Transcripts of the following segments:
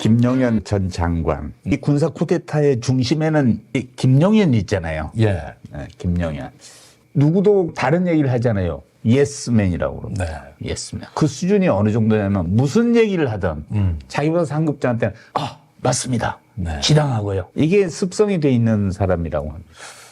김용현 전 장관. 이 군사 쿠데타의 중심에는 이 김용현이 있잖아요. 예. 네, 김용현. 누구도 다른 얘기를 하잖아요. 예스맨이라고 그럽니다. 네. 예스맨. 그 수준이 어느 정도냐면 무슨 얘기를 하든 음. 자기보다 상급자한테 아 맞습니다. 네. 지당하고요. 이게 습성이 돼 있는 사람이라고 합니다.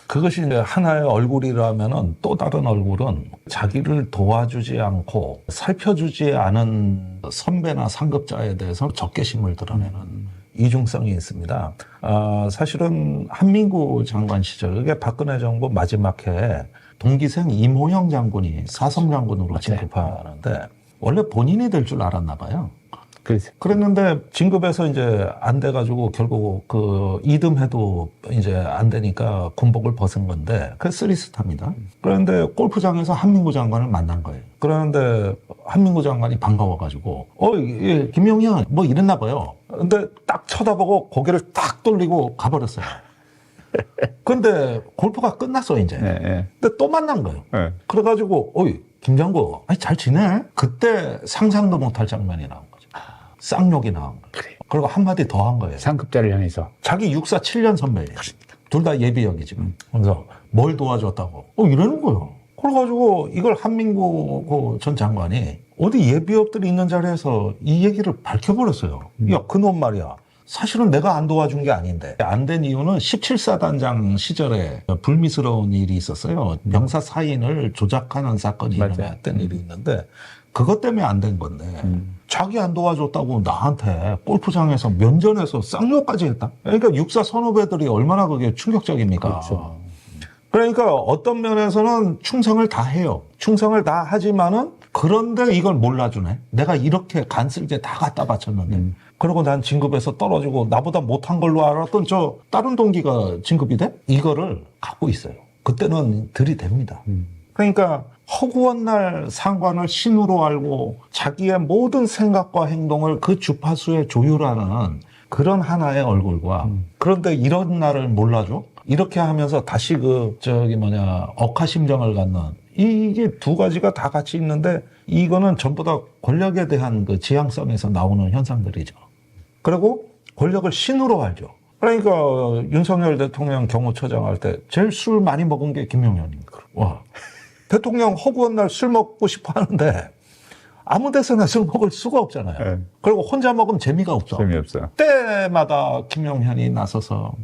그것이 하나의 얼굴이라면은 또 다른 얼굴은 자기를 도와주지 않고 살펴주지 않은 선배나 상급자에 대해서 적개심을 드러내는 이중성이 있습니다. 아, 사실은 한민구 장관 시절, 그게 박근혜 정부 마지막 해에 동기생 이모영 장군이 사성 장군으로 진급하는데 원래 본인이 될 줄 알았나 봐요. 그래서 그랬는데 진급해서 이제 안 돼가지고 결국 그 이듬해도 이제 안 되니까 군복을 벗은 건데 그 쓰리스타입니다. 그런데 골프장에서 한민구 장관을 만난 거예요. 그러는데 한민구 장관이 반가워가지고 어 예, 김용현 뭐 이랬나 봐요. 근데 딱 쳐다보고 고개를 딱 돌리고 가버렸어요. 근데 골프가 끝났어 이제. 예, 예. 근데 또 만난 거예요. 예. 그래가지고 어이 김장구 아니 잘 지내? 그때 상상도 못할 장면이 나온 거죠. 쌍욕이 나온 거예요. 그래요. 그리고 한마디 더 한 거예요. 상급자를 향해서 자기 육사 7년 선배예요. 둘 다 예비역이지만. 그래서 뭘 도와줬다고? 어 이러는 거예요. 그래가지고 이걸 한민구 그전 장관이 어디 예비역들이 있는 자리에서 이 얘기를 밝혀버렸어요. 야 그놈 말이야. 사실은 내가 안 도와준 게 아닌데 안 된 이유는 17사 단장 시절에 불미스러운 일이 있었어요. 병사 사인을 조작하는 사건이 맞아요. 일어났던 일이 있는데 그것 때문에 안 된 건데 자기 안 도와줬다고 나한테 골프장에서 면전에서 쌍욕까지 했다. 그러니까 육사 선후배들이 얼마나 그게 충격적입니까? 그렇죠. 그러니까 어떤 면에서는 충성을 다 해요. 충성을 다 하지만은 그런데 이걸 몰라주네. 내가 이렇게 간쓸게 다 갖다 바쳤는데. 그리고 난 진급에서 떨어지고 나보다 못한 걸로 알았던 저 다른 동기가 진급이 돼? 이거를 갖고 있어요. 그때는 들이댑니다. 그러니까 허구한 날 상관을 신으로 알고 자기의 모든 생각과 행동을 그 주파수에 조율하는 그런 하나의 얼굴과 그런데 이런 날을 몰라줘? 이렇게 하면서 다시 그 저기 뭐냐 억하심정을 갖는 이게 두 가지가 다 같이 있는데 이거는 전부 다 권력에 대한 그 지향성에서 나오는 현상들이죠. 그리고 권력을 신으로 알죠. 그러니까 윤석열 대통령 경호처장 할 때 제일 술 많이 먹은 게 김용현입니다. 와. 대통령 허구한 날 술 먹고 싶어 하는데 아무 데서나 술 먹을 수가 없잖아요. 네. 그리고 혼자 먹으면 재미가 없어. 재미없어. 때마다 김용현이 나서서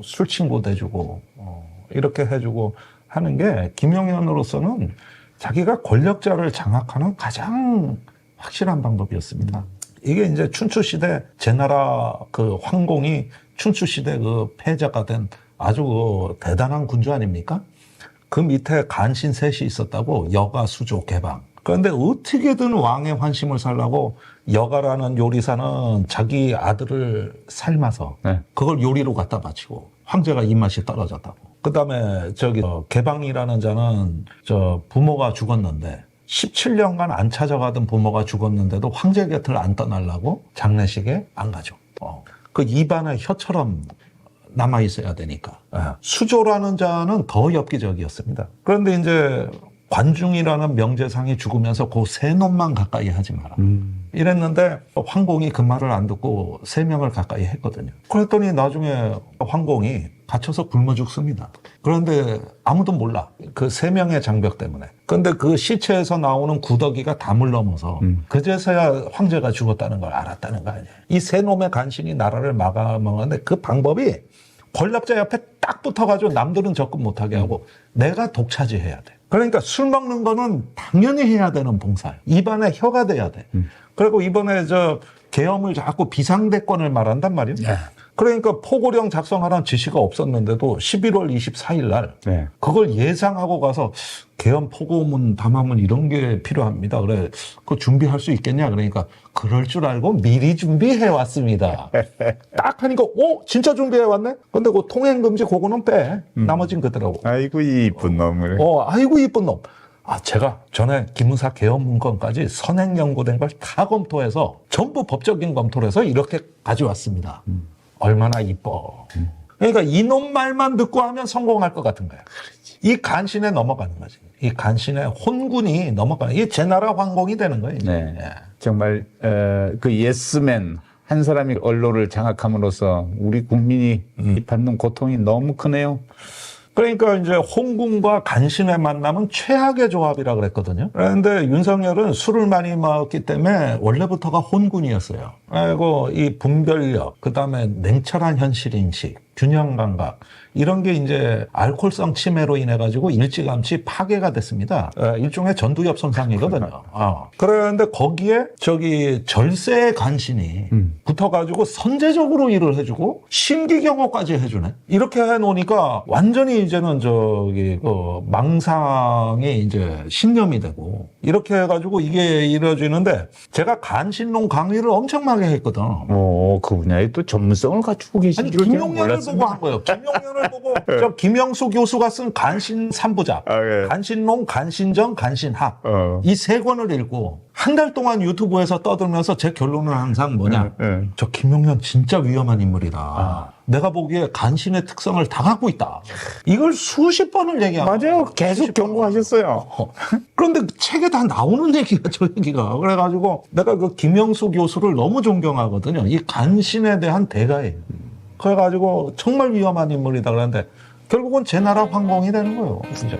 술 친구 대주고 어, 이렇게 해주고 하는 게 김용현으로서는 자기가 권력자를 장악하는 가장 확실한 방법이었습니다. 이게 이제 춘추 시대 제나라 그 황공이 춘추 시대 그 패자가 된 아주 그 대단한 군주 아닙니까? 그 밑에 간신 셋이 있었다고 여가, 수조, 개방. 그런데 어떻게든 왕의 환심을 살라고 여가라는 요리사는 자기 아들을 삶아서 네. 그걸 요리로 갖다 바치고 황제가 입맛이 떨어졌다고. 그 다음에 저기 어, 개방이라는 자는 저 부모가 죽었는데 17년간 안 찾아가던 부모가 죽었는데도 황제 곁을 안 떠나려고 장례식에 안 가죠. 어. 그 입안에 혀처럼 남아 있어야 되니까. 예. 수조라는 자는 더 엽기적이었습니다. 그런데 이제 관중이라는 명제상이 죽으면서 그 세 놈만 가까이 하지 마라. 음. 이랬는데 황공이 그 말을 안 듣고 세 명을 가까이 했거든요. 그랬더니 나중에 황공이 갇혀서 굶어 죽습니다. 그런데 아무도 몰라. 그 세 명의 장벽 때문에. 그런데 그 시체에서 나오는 구더기가 담을 넘어서 음. 그제서야 황제가 죽었다는 걸 알았다는 거 아니에요. 이 세 놈의 간신이 나라를 막아먹었는데 그 방법이 권력자 옆에 딱 붙어가지고 남들은 접근 못하게 하고 내가 독차지해야 돼. 그러니까 술 먹는 거는 당연히 해야 되는 봉사예요. 입안에 혀가 돼야 돼. 그리고 이번에 저 계엄을 자꾸 비상대권을 말한단 말이에요. 네. 그러니까 포고령 작성하라는 지시가 없었는데도 11월 24일 날 네. 그걸 예상하고 가서 계엄 포고문 담화문 이런 게 필요합니다. 그래 그 준비할 수 있겠냐 그러니까 그럴 줄 알고 미리 준비해 왔습니다. 딱 하니까 오 진짜 준비해 왔네. 근데 그 통행 금지 그거는 빼. 나머진 그대로고. 아이고 이 이쁜 놈을. 어 아이고 이쁜 놈. 아 제가 전에 기무사 계엄 문건까지 선행 연구된 걸 다 검토해서 전부 법적인 검토를 해서 이렇게 가져왔습니다. 얼마나 이뻐. 그러니까 이놈 말만 듣고 하면 성공할 것 같은 거야. 이 간신에 넘어가는 거지. 이 간신에 혼군이 넘어가는 이게 제 나라 황공이 되는 거예요. 이제. 네. 예. 정말 어, 그 예스맨 한 사람이 언론을 장악함으로써 우리 국민이 음. 이 받는 고통이 너무 크네요. 그러니까 이제 홍군과 간신의 만남은 최악의 조합이라 그랬거든요. 그런데 윤석열은 술을 많이 먹었기 때문에 원래부터가 혼군이었어요. 그리고 이 분별력, 그 다음에 냉철한 현실 인식, 균형 감각 이런 게 이제 알코올성 치매로 인해 가지고 일찌감치 파괴가 됐습니다. 어, 일종의 전두엽 손상이거든요. 어. 그런데 거기에 저기 절세의 간신이 붙어가지고 선제적으로 일을 해주고 신기경호까지 해주네. 이렇게 해놓으니까 완전히 이제는 저기 그 망상이 이제 신념이 되고 이렇게 해가지고 이게 이루어지는데 제가 간신론 강의를 엄청 나게 했거든. 오, 그 분야에 또 전문성을 갖추고 계신 아니 줄 김용년을 몰랐습니다. 보고 한 거예요. 김용년을 보고 저 김영수 교수가 쓴 간신 삼부작 아, 예. 간신론, 간신정, 간신학 어. 이 세 권을 읽고 한 달 동안 유튜브에서 떠들면서 제 결론은 항상 뭐냐 예, 예. 저 김용년 진짜 위험한 인물이다. 아. 내가 보기에 간신의 특성을 다 갖고 있다. 이걸 수십 번을 얘기하고 맞아요. 계속 경고하셨어요. 그런데 책에 다 나오는 얘기가 저 얘기가 그래가지고 내가 그 김영수 교수를 너무 존경하거든요. 이 간신에 대한 대가예요. 그래가지고 정말 위험한 인물이다 그랬는데 결국은 제 나라 황공이 되는 거예요. 이제.